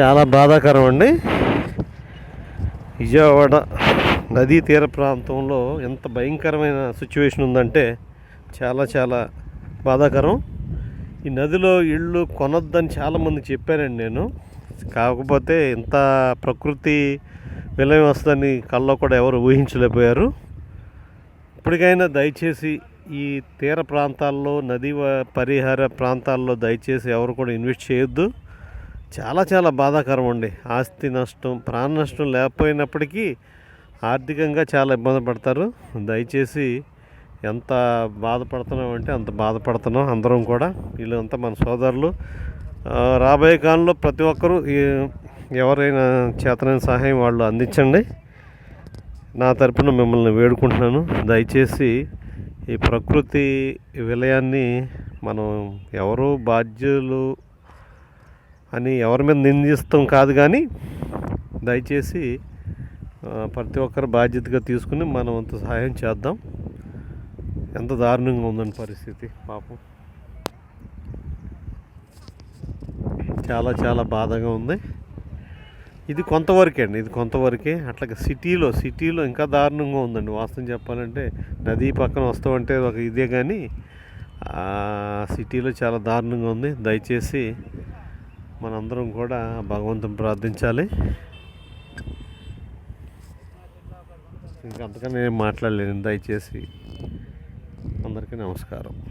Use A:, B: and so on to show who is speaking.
A: చాలా బాధాకరం అండి విజయవాడ నదీ తీర ప్రాంతంలో ఎంత భయంకరమైన సిచ్యువేషన్ ఉందంటే చాలా చాలా బాధాకరం. ఈ నదిలో ఇళ్ళు కొనొద్దని చాలామంది చెప్పానండి నేను. కాకపోతే ఇంత ప్రకృతి విలయం వస్తుందని కల్లో కూడా ఎవరు ఊహించలేకపోయారు. ఇప్పటికైనా దయచేసి ఈ తీర ప్రాంతాల్లో నదీ వ- పరిహార ప్రాంతాల్లో దయచేసి ఎవరు కూడా ఇన్వెస్ట్ చేయొద్దు. చాలా చాలా బాధాకరం అండి ఆస్తి నష్టం ప్రాణ నష్టం లేకపోయినప్పటికీ ఆర్థికంగా చాలా ఇబ్బంది పడతారు. దయచేసి ఎంత బాధపడుతున్నాం అంటే అంత బాధపడుతున్నాం అందరం కూడా. వీళ్ళంతా మన సోదరులు. రాబోయే కాలంలో ప్రతి ఒక్కరూ ఈ- ఎవరైనా చేతనైన సహాయం వాళ్ళు అందించండి. నా తరపున మిమ్మల్ని వేడుకుంటున్నాను. దయచేసి ఈ ప్రకృతి విలయాన్ని మనం ఎవరు బాధ్యులు అని ఎవరి మీద నిందిస్తాం కాదు కానీ దయచేసి ప్రతి ఒక్కరు బాధ్యతగా తీసుకుని మనం అంత సహాయం చేద్దాం. ఎంత దారుణంగా ఉందని పరిస్థితి పాపం. చాలా చాలా బాధగా ఉంది. ఇది కొంతవరకే అండి ఇది కొంతవరకే. అట్లాగే సిటీలో సిటీలో ఇంకా దారుణంగా ఉందండి. వాస్తవం చెప్పాలంటే నదీ పక్కన వస్తామంటే ఒక ఇదే కానీ సిటీలో చాలా దారుణంగా ఉంది. దయచేసి మనందరం కూడా భగవంతుని ప్రార్థించాలి. ఇంకా అంతకన్నా నేను మాట్లాడలేను. దయచేసి అందరికీ నమస్కారం.